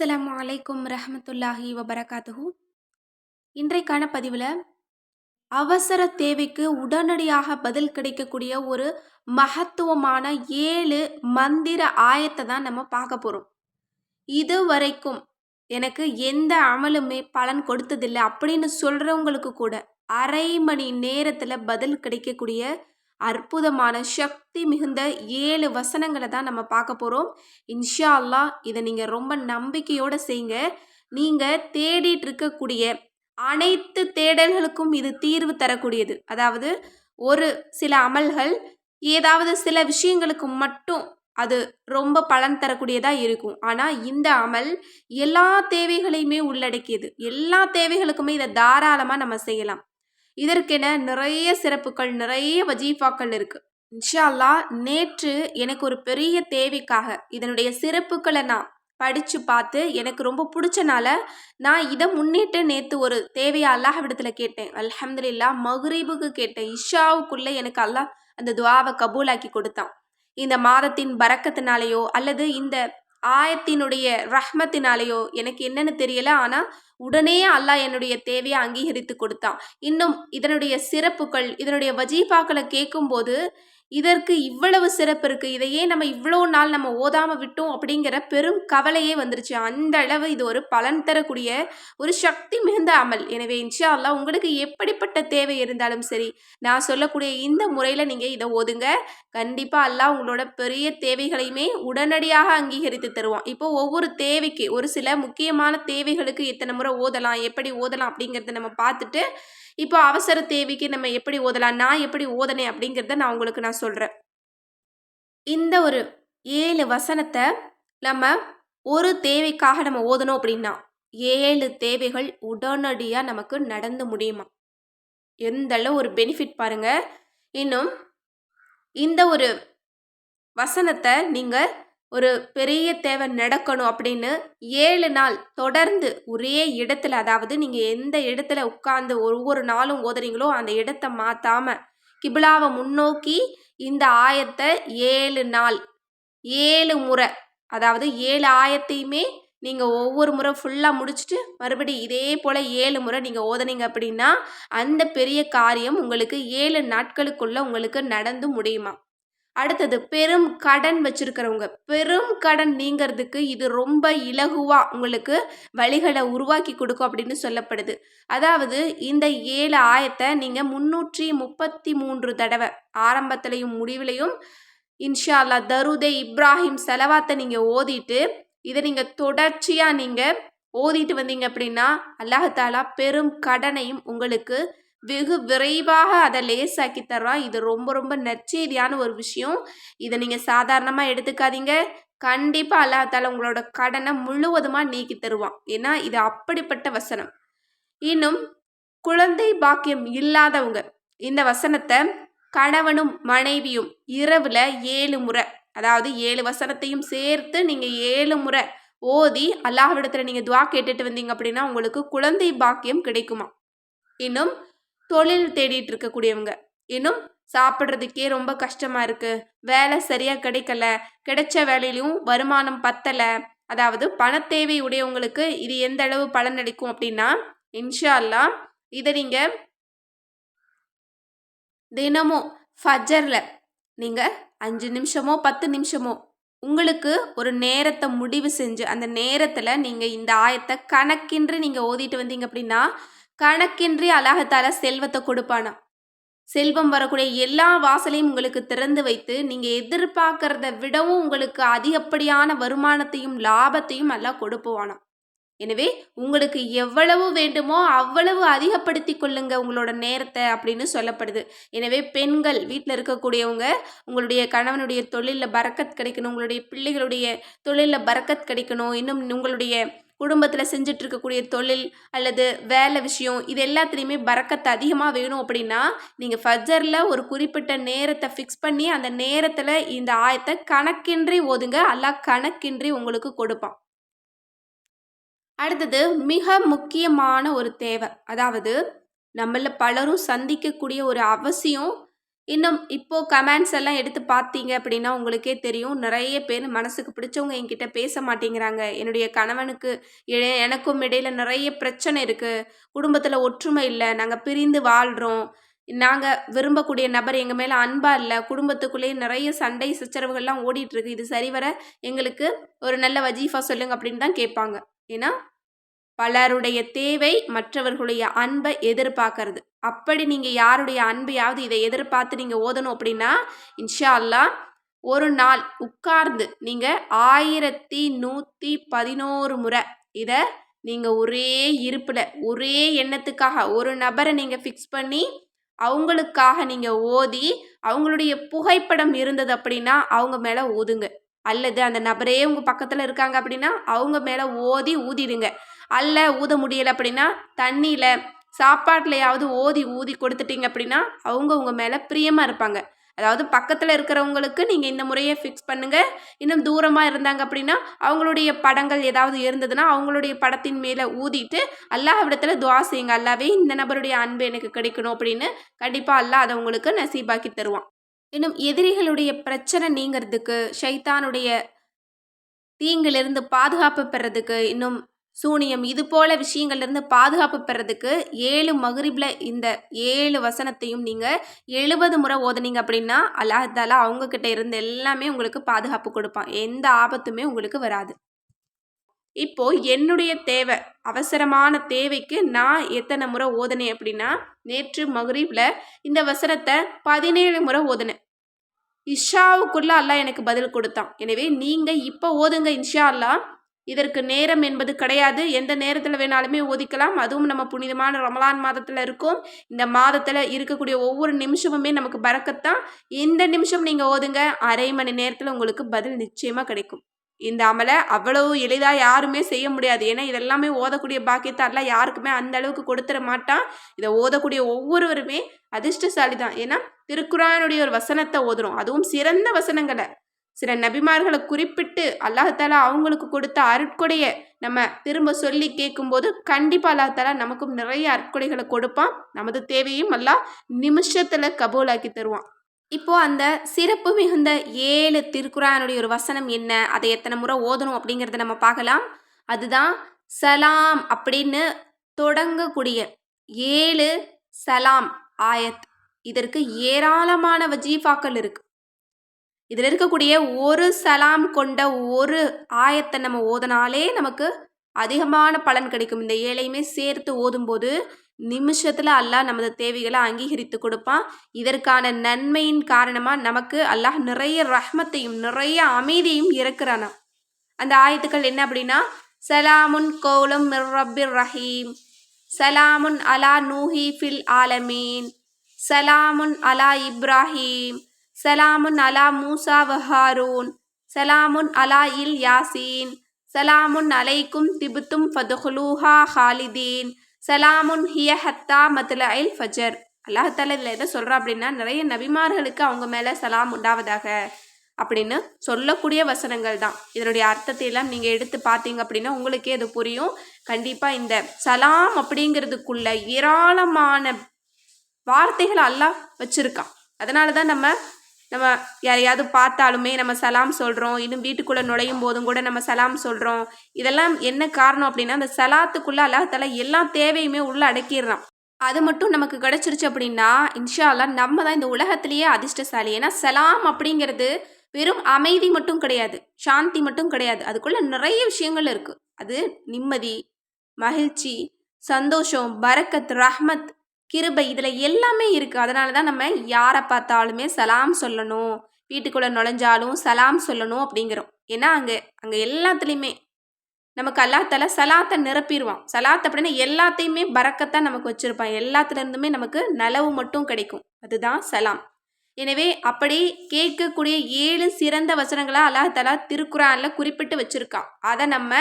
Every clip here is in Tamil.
அஸ்லாம் அலைக்கும் ரஹமத்துல்லாஹி வபரகாத்துஹு. இன்றைக்கான பதிவில் அவசர தேவைக்கு உடனடியாக பதில் கிடைக்கக்கூடிய ஒரு மகத்துவமான ஏழு மந்திர ஆயத்தை தான் நம்ம பார்க்க போகிறோம் இது வரைக்கும் எனக்கு எந்த அமலுமே பலன் கொடுத்ததில்லை. அப்படின்னு சொல்கிறவங்களுக்கு கூட அரை மணி நேரத்தில் பதில் கிடைக்கக்கூடிய அற்புதமான சக்தி மிகுந்த ஏழு வசனங்களை தான் நம்ம பார்க்க போகிறோம் இன்ஷா அல்லா இதை நீங்கள் ரொம்ப நம்பிக்கையோடு செய்யுங்க. நீங்கள் தேடிட்டு இருக்கக்கூடிய அனைத்து தேடல்களுக்கும் இது தீர்வு தரக்கூடியது. அதாவது ஒரு சில அமல்கள் ஏதாவது சில விஷயங்களுக்கு மட்டும் அது ரொம்ப பலன் தரக்கூடியதாக இருக்கும். ஆனால் இந்த அமல் எல்லா தேவைகளையுமே உள்ளடக்கியது. எல்லா தேவைகளுக்குமே இதை தாராளமாக நம்ம செய்யலாம். இதற்கென நிறைய சிறப்புகள் நிறைய வஜீஃபாக்கள் இருக்குது இன்ஷா அல்லா நேற்று எனக்கு ஒரு பெரிய தேவைக்காக இதனுடைய சிறப்புகளை நான் படித்து பார்த்து எனக்கு ரொம்ப பிடிச்சனால நான் இதை முன்னிட்டு நேற்று ஒரு தேவையை அல்லாஹ்விடத்தில் கேட்டேன். அலமதுல்லா மஹ்ரீபுக்கு கேட்டேன். இஷாவுக்குள்ளே எனக்கு அல்லாஹ் அந்த துவாவை கபூலாக்கி கொடுத்தான். இந்த மாதத்தின் பறக்கத்தினாலேயோ அல்லது இந்த ஆயத்தினுடைய ரஹ்மத்தினாலேயோ எனக்கு என்னன்னு தெரியல. ஆனால் உடனே அல்லாஹ் என்னுடைய தேவையை அங்கீகரித்து கொடுத்தான். இன்னும் இதனுடைய சிறப்புகள் இதனுடைய வஜீஃபாக்களை கேட்கும்போது இதற்கு இவ்வளவு சிறப்பு இருக்குது இதையே நம்ம இவ்வளோ நாள் நம்ம ஓதாமல் விட்டோம் அப்படிங்கிற பெரும் கவலையே வந்துருச்சு. அந்த அளவு இது ஒரு பலன் தரக்கூடிய ஒரு சக்தி மிகுந்த அமல். எனவே இன்ஷா அல்லா உங்களுக்கு எப்படிப்பட்ட தேவை இருந்தாலும் சரி நான் சொல்லக்கூடிய இந்த முறையில் நீங்கள் இதை ஓதுங்க. கண்டிப்பாக அல்லா உங்களோட பெரிய தேவைகளையுமே உடனடியாக அங்கீகரித்து தருவான். இப்போ ஒவ்வொரு தேவைக்கு ஒரு சில முக்கியமான தேவைகளுக்கு எத்தனை முறை ஓதலாம் எப்படி ஓதலாம் அப்படிங்கிறத நம்ம பார்த்துட்டு இப்போ அவசர தேவைக்கு நம்ம எப்படி ஓதலாம்? நான் எப்படி ஓதனேன் அப்படிங்கிறத நான் உங்களுக்கு நான் சொல்கிறேன் இந்த ஒரு ஏழு வசனத்தை நம்ம ஒரு தேவைக்காக நம்ம ஓதணும் அப்படின்னா ஏழு தேவைகள் உடனடியாக நமக்கு நடந்து முடியுமா? எந்த அளவு ஒரு பெனிஃபிட் பாருங்க. இன்னும் இந்த ஒரு வசனத்தை நீங்கள் ஒரு பெரிய தேவை நடக்கணும் அப்படின்னு ஏழு நாள் தொடர்ந்து ஒரே இடத்துல அதாவது நீங்கள் எந்த இடத்துல உட்கார்ந்து ஒவ்வொரு நாளும் ஓதுறீங்களோ அந்த இடத்த மாற்றாம கிபிலாவை முன்னோக்கி இந்த ஆயத்தை ஏழு நாள் ஏழு முறை அதாவது ஏழு ஆயத்தையுமே நீங்கள் ஒவ்வொரு முறை ஃபுல்லாக முடிச்சுட்டு மறுபடி இதே போல் ஏழு முறை நீங்கள் ஓதனீங்க அப்படின்னா அந்த பெரிய காரியம் உங்களுக்கு ஏழு நாட்களுக்குள்ளே உங்களுக்கு நடந்து முடியுமா? அடுத்தது பெரும் கடன் வச்சிருக்கிறவங்க. பெரும் கடன் நீங்கிறதுக்கு இது ரொம்ப இலகுவாக உங்களுக்கு வழிகளை உருவாக்கி கொடுக்கும் அப்படின்னு சொல்லப்படுது. அதாவது இந்த ஏழு ஆயத்தை நீங்கள் முன்னூற்றி முப்பத்தி மூன்று தடவை ஆரம்பத்திலையும் முடிவிலையும் இன்ஷா அல்லா தருதே இப்ராஹிம் செலவாத்தை நீங்கள் ஓதிட்டு இதை நீங்கள் தொடர்ச்சியாக நீங்கள் ஓதிட்டு வந்தீங்க அப்படின்னா அல்லாஹாலா பெரும் கடனையும் உங்களுக்கு வெகு விரைவாக அதை லேசாக்கி தர்றான் இது ரொம்ப ரொம்ப நற்செய்தியான ஒரு விஷயம். இதை நீங்கள் சாதாரணமாக எடுத்துக்காதீங்க. கண்டிப்பாக அல்லாத்தால உங்களோட கடனை முழுவதுமாக நீக்கி தருவான். ஏன்னா இது அப்படிப்பட்ட வசனம். இன்னும் குழந்தை பாக்கியம் இல்லாதவங்க இந்த வசனத்தை கணவனும் மனைவியும் இரவில் ஏழு முறை அதாவது ஏழு வசனத்தையும் சேர்த்து நீங்கள் ஏழு முறை ஓதி அல்லாஹ்விடத்தில் நீங்கள் துவா கேட்டுட்டு வந்தீங்க அப்படின்னா உங்களுக்கு குழந்தை பாக்கியம் கிடைக்குமா இன்னும் தொழில் தேடிட்டு இருக்கக்கூடியவங்க இன்னும் சாப்பிட்றதுக்கே ரொம்ப கஷ்டமாக இருக்குது வேலை சரியாக கிடைக்கல. கிடைச்ச வேலையிலையும் வருமானம் பத்தலை. அதாவது பணத்தேவை உடையவங்களுக்கு இது எந்த அளவு பலன் அளிக்கும் அப்படின்னா இன்ஷா அல்லா இதை நீங்கள் தினமும் ஃபஜரில் நீங்கள் அஞ்சு நிமிஷமோ பத்து நிமிஷமோ உங்களுக்கு ஒரு நேரத்தை முடிவு செஞ்சு அந்த நேரத்தில் நீங்கள் இந்த ஆயத்தை கணக்கின்றி நீங்கள் ஓதிட்டு வந்தீங்க அப்படின்னா கணக்கின்றி அழகத்தால செல்வத்தை கொடுப்பானா செல்வம் வரக்கூடிய எல்லா வாசலையும் உங்களுக்கு திறந்து வைத்து நீங்கள் எதிர்பார்க்கறத விடவும் உங்களுக்கு அதிகப்படியான வருமானத்தையும் லாபத்தையும் எல்லாம் கொடுப்புவானா எனவே உங்களுக்கு எவ்வளவு வேண்டுமோ அவ்வளவு அதிகப்படுத்தி கொள்ளுங்க உங்களோட நேரத்தை அப்படின்னு சொல்லப்படுது. எனவே பெண்கள் வீட்டில் இருக்கக்கூடியவங்க உங்களுடைய கணவனுடைய தொழிலில் பறக்கத் கிடைக்கணும் உங்களுடைய பிள்ளைகளுடைய தொழிலில் பறக்கத் கிடைக்கணும் இன்னும் உங்களுடைய குடும்பத்தில் செஞ்சுட்டு இருக்கக்கூடிய தொழில் அல்லது வேலை விஷயம் இது எல்லாத்துலேயுமே பறக்கத்து அதிகமாக வேணும் அப்படின்னா நீங்கள் ஃபஜரில் ஒரு குறிப்பிட்ட நேரத்தை ஃபிக்ஸ் பண்ணி அந்த நேரத்தில் இந்த ஆயத்தை கணக்கின்றி ஓதுங்க. அல்லா கணக்கின்றி உங்களுக்கு கொடுப்பான். அடுத்தது மிக முக்கியமான ஒரு தேவை. அதாவது நம்மள பலரும் சந்திக்கக்கூடிய ஒரு அவசியம் இன்னும் இப்போ கமெண்ட்ஸ் எல்லாம் எடுத்து பார்த்தீங்க அப்படின்னா உங்களுக்கே தெரியும். நிறைய பேர் மனசுக்கு பிடிச்சவங்க என்கிட்ட பேச மாட்டேங்கிறாங்க. என்னுடைய கணவனுக்கு எ- எனக்கும் இடையில நிறைய பிரச்சனை இருக்குது குடும்பத்தில் ஒற்றுமை இல்லை. நாங்கள் பிரிந்து வாழ்கிறோம் நாங்கள் விரும்பக்கூடிய நபர் எங்கள் மேலே அன்பா இல்லை. குடும்பத்துக்குள்ளேயே நிறைய சண்டை சச்சரவுகள்லாம் ஓடிட்டு இருக்கு. இது சரிவர எங்களுக்கு ஒரு நல்ல வஜீஃபா சொல்லுங்க அப்படின்னு தான் கேட்பாங்க. ஏன்னா பலருடைய தேவை மற்றவர்களுடைய அன்பை எதிர்பார்க்கறது. அப்படி நீங்கள் யாருடைய அன்பையாவது இதை எதிர்பார்த்து நீங்கள் ஓதணும் அப்படின்னா இன்ஷா அல்லாஹ் ஒரு நாள் உட்கார்ந்து நீங்கள் ஆயிரத்தி நூற்றி பதினோரு முறை இதை நீங்கள் ஒரே இருப்பில் ஒரே எண்ணத்துக்காக ஒரு நபரை நீங்கள் ஃபிக்ஸ் பண்ணி அவங்களுக்காக நீங்கள் ஓதி அவங்களுடைய புகைப்படம் இருந்தது அப்படின்னா அவங்க மேலே ஊதுங்க. அல்லது அந்த நபரே உங்கள் பக்கத்தில் இருக்காங்க அப்படின்னா அவங்க மேலே ஓதி ஊதிடுங்க. அல்ல ஊத முடியலை அப்படின்னா தண்ணியில் சாப்பாட்லையாவது ஓதி ஊதி கொடுத்துட்டீங்க அப்படின்னா அவங்க உங்கள் மேலே பிரியமாக இருப்பாங்க. அதாவது பக்கத்தில் இருக்கிறவங்களுக்கு நீங்கள் இந்த முறையை ஃபிக்ஸ் பண்ணுங்கள் இன்னும் தூரமாக இருந்தாங்க அப்படின்னா அவங்களுடைய படங்கள் ஏதாவது இருந்ததுன்னா அவங்களுடைய படத்தின் மேலே ஊதிட்டு அல்லாஹ்விடத்தில் துவா செய்யுங்க. அல்லாவே இந்த நபருடைய அன்பு எனக்கு கிடைக்கணும் அப்படின்னு கண்டிப்பாக அல்லாஹ் அதை உங்களுக்கு நசீபாக்கி தருவான். இன்னும் எதிரிகளுடைய பிரச்சனை நீங்கிறதுக்கு ஷைத்தானுடைய தீங்கிலிருந்து பாதுகாப்பு பெறதுக்கு இன்னும் சூனியம். இது போல விஷயங்கள்லேருந்து பாதுகாப்பு பெறதுக்கு ஏழு மகரிபில் இந்த ஏழு வசனத்தையும் நீங்கள் எழுபது முறை ஓதுனீங்க அப்படின்னா அல்லாஹாலா அவங்கக்கிட்ட இருந்து எல்லாமே உங்களுக்கு பாதுகாப்பு கொடுப்பான். எந்த ஆபத்துமே உங்களுக்கு வராது. இப்போ என்னுடைய தேவை அவசரமான தேவைக்கு நான் எத்தனை முறை ஓதுனேன் அப்படின்னா நேற்று மகரீப்ல இந்த வசனத்தை பதினேழு முறை ஓதுனேன். இஷாவுக்குள்ள அல்லாஹ் எனக்கு பதில் கொடுத்தான். எனவே நீங்க இப்போ ஓதுங்க இன்ஷா அல்லா இதற்கு நேரம் என்பது கிடையாது. எந்த நேரத்தில் வேணாலுமே ஓதிக்கலாம். அதுவும் நம்ம புனிதமான ரமலான் மாதத்தில் இருக்கும். இந்த மாதத்தில் இருக்கக்கூடிய ஒவ்வொரு நிமிஷமுமே நமக்கு பறக்கத்தான். இந்த நிமிஷம் நீங்கள் ஓதுங்க. அரை மணி நேரத்தில் உங்களுக்கு பதில் நிச்சயமாக கிடைக்கும். இந்த அமலை அவ்வளவு எளிதாக யாருமே செய்ய முடியாது. ஏன்னா இதெல்லாமே ஓதக்கூடிய பாக்கியத்தாரில் யாருக்குமே அந்த அளவுக்கு கொடுத்துட மாட்டான். இதை ஓதக்கூடிய ஒவ்வொருவருமே அதிர்ஷ்டசாலி தான் ஏன்னா திருக்குறானுடைய ஒரு வசனத்தை ஓதுறோம். அதுவும் சிறந்த வசனங்களை. சில நபிமார்களை குறிப்பிட்டு அல்லாஹாலா அவங்களுக்கு கொடுத்த அருட்கொடைய நம்ம திரும்ப சொல்லி கேட்கும்போது கண்டிப்பாக அல்லாஹாலா நமக்கும் நிறைய அருட்கொடைகளை கொடுப்பான். நமது தேவையும் அல்லா நிமிஷத்தில் கபூலாக்கி தருவான். இப்போ அந்த சிறப்பு மிகுந்த ஏழு திருக்குறானுடைய ஒரு வசனம் என்ன? அதை எத்தனை முறை ஓதணும் அப்படிங்கிறத நம்ம பார்க்கலாம். அதுதான் சலாம் அப்படின்னு தொடங்கக்கூடிய ஏழு சலாம் ஆயத். இதற்கு ஏராளமான வஜீஃபாக்கள் இருக்குது இதில் இருக்கக்கூடிய ஒரு சலாம் கொண்ட ஒரு ஆயத்தை நம்ம ஓதனாலே நமக்கு அதிகமான பலன் கிடைக்கும். இந்த ஏழையுமே சேர்த்து ஓதும்போது நிமிஷத்தில் அல்லாஹ் நமது தேவைகளை அங்கீகரித்து கொடுப்பான். இதற்கான நன்மையின் காரணமாக நமக்கு அல்லாஹ் நிறைய ரஹ்மத்தையும் நிறைய அமைதியும் இறக்குறானா. அந்த ஆயத்துக்கள் என்ன அப்படின்னா சலாமுன் கோலம் ரப்பிர் ரஹீம். சலாமுன் அலா நூஹி ஃபில் ஆலமீன். சலாமுன் அலா இப்ராஹீம். சலாமுன் அலா மூசா வஹாரூன். சலாமுன் அலா இல் யாசீன். சலாமுன் அலைக்கும் திபுத்தும் ஃபதுஹுலூஹா ஹாலிதீன். சலாமுன் ஹிய ஹத்தா மத்ல அல் ஃபஜர் அல்லாஹால இதில் எதை சொல்கிறா அப்படின்னா நிறைய நபிமார்களுக்கு அவங்க மேலே சலாம் உண்டாவதாக அப்படின்னு சொல்லக்கூடிய வசனங்கள் தான். இதனுடைய அர்த்தத்தை எல்லாம் நீங்கள் எடுத்து பார்த்தீங்க அப்படின்னா உங்களுக்கே அது புரியும். கண்டிப்பாக இந்த சலாம் அப்படிங்கிறதுக்குள்ள ஏராளமான வார்த்தைகள் அல்லாஹ் வச்சுருக்கான். அதனால தான் நம்ம நம்ம யாரையாவது பார்த்தாலுமே நம்ம சலாம் சொல்கிறோம் இன்னும் வீட்டுக்குள்ளே நுழையும் போதும் கூட நம்ம சலாம் சொல்கிறோம் இதெல்லாம் என்ன காரணம் அப்படின்னா அந்த சலாத்துக்குள்ளே அல்லாஹால எல்லா தேவையுமே உள்ளே அடக்கிடுறான். அது மட்டும் நமக்கு கிடச்சிருச்சு அப்படின்னா இன்ஷால்லா நம்ம தான் இந்த உலகத்திலேயே அதிர்ஷ்டசாலி. ஏன்னா சலாம் அப்படிங்கிறது வெறும் அமைதி மட்டும் கிடையாது சாந்தி மட்டும் கிடையாது. அதுக்குள்ள நிறைய விஷயங்கள் இருக்குது அது நிம்மதி மகிழ்ச்சி சந்தோஷம் பரக்கத் ரஹ்மத் கிருபை இதில் எல்லாமே இருக்குது அதனால தான் நம்ம யாரை பார்த்தாலுமே சலாம் சொல்லணும். வீட்டுக்குள்ளே நுழைஞ்சாலும் சலாம் சொல்லணும் அப்படிங்கிறோம். ஏன்னா அங்கே அங்கே எல்லாத்துலேயுமே நமக்கு அல்லாத்தால சலாத்தை நிரப்பிடுவான். சலாத் அப்படின்னா எல்லாத்தையுமே பறக்கத்தான் நமக்கு வச்சுருப்பான். எல்லாத்துலேருந்துமே நமக்கு நலவு மட்டும் கிடைக்கும். அதுதான் சலாம். எனவே அப்படி கேட்கக்கூடிய ஏழு சிறந்த வசனங்களை அல்லாஹாலா திருக்குறானில் குறிப்பிட்டு வச்சுருக்கான். அதை நம்ம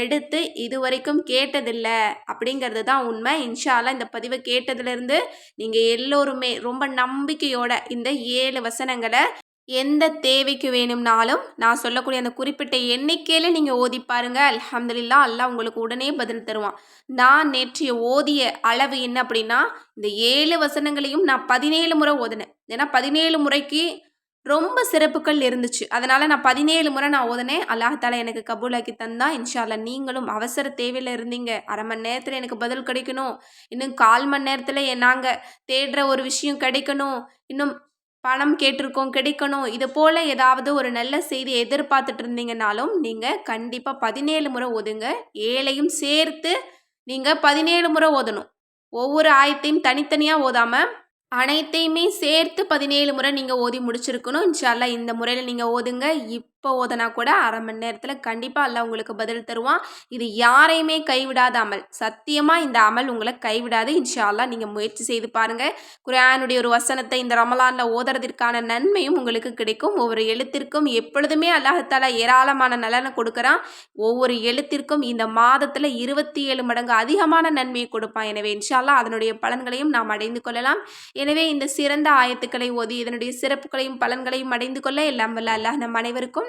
எடுத்து இது வரைக்கும் கேட்டதில்லை அப்படிங்கிறது தான் உண்மை. இன்ஷால்லா இந்த பதிவை கேட்டதுலேருந்து நீங்கள் எல்லோருமே ரொம்ப நம்பிக்கையோட இந்த ஏழு வசனங்களை எந்த தேவைக்கு வேணும்னாலும் நான் சொல்லக்கூடிய அந்த குறிப்பிட்ட எண்ணிக்கையில் நீங்கள் ஓதி பாருங்க. அலமதுல்லா அல்லாஹ் உங்களுக்கு உடனே பதில் தருவான். நான் நேற்றைய ஓதிய அளவு என்ன அப்படின்னா இந்த ஏழு வசனங்களையும் நான் பதினேழு முறை ஓதினேன். ஏன்னா பதினேழு முறைக்கு ரொம்ப சிறப்புகள் இருந்துச்சு. அதனால் நான் பதினேழு முறை நான் ஓதினேன். அல்லாஹால எனக்கு கபூலாக்கி தந்தா. இன்ஷால்லா நீங்களும் அவசர தேவையில் இருந்தீங்க. அரை மணி நேரத்தில் எனக்கு பதில் கிடைக்கணும். இன்னும் கால் மணி நேரத்தில் நாங்கள் தேடுற ஒரு விஷயம் கிடைக்கணும். இன்னும் பணம் கேட்டிருக்கோம் கிடைக்கணும். இது போல் ஏதாவது ஒரு நல்ல செய்தி எதிர்பார்த்துட்டு இருந்தீங்கனாலும் நீங்கள் கண்டிப்பாக பதினேழு முறை ஓதுங்க ஏழையும் சேர்த்து நீங்கள் பதினேழு முறை ஓதணும் ஒவ்வொரு ஆயத்தையும் தனித்தனியாக ஓதாமல் அனைத்தையுமே சேர்த்து பதினேழு முறை நீங்கள் ஓதி முடிச்சிருக்கணும். இன்ஷால்லா இந்த முறையில் நீங்கள் ஓதுங்க. இப் இப்போ ஓதனா கூட அரை மணி நேரத்தில் கண்டிப்பாக அல்லாஹ் உங்களுக்கு பதில் தருவான். இது யாரையுமே கைவிடாத அமல். சத்தியமாக இந்த அமல் உங்களை கைவிடாது. இன்ஷால்லா நீங்கள் முயற்சி செய்து பாருங்கள் குரானுடைய ஒரு வசனத்தை இந்த ரமலானில் ஓதுறதற்கான நன்மையும் உங்களுக்கு கிடைக்கும். ஒவ்வொரு எழுத்திற்கும் எப்பொழுதுமே அல்லாஹத்தாலா ஏராளமான நலனை கொடுக்குறான். ஒவ்வொரு எழுத்திற்கும் இந்த மாதத்தில் இருபத்தி ஏழு மடங்கு அதிகமான நன்மையை கொடுப்பான். எனவே இன்ஷால்லா அதனுடைய பலன்களையும் நாம் அடைந்து கொள்ளலாம். எனவே இந்த சிறந்த ஆயத்துக்களை ஓதி இதனுடைய சிறப்புகளையும் பலன்களையும் அடைந்து கொள்ள எல்லாம் வல்ல அல்லாஹ் நம் அனைவருக்கும்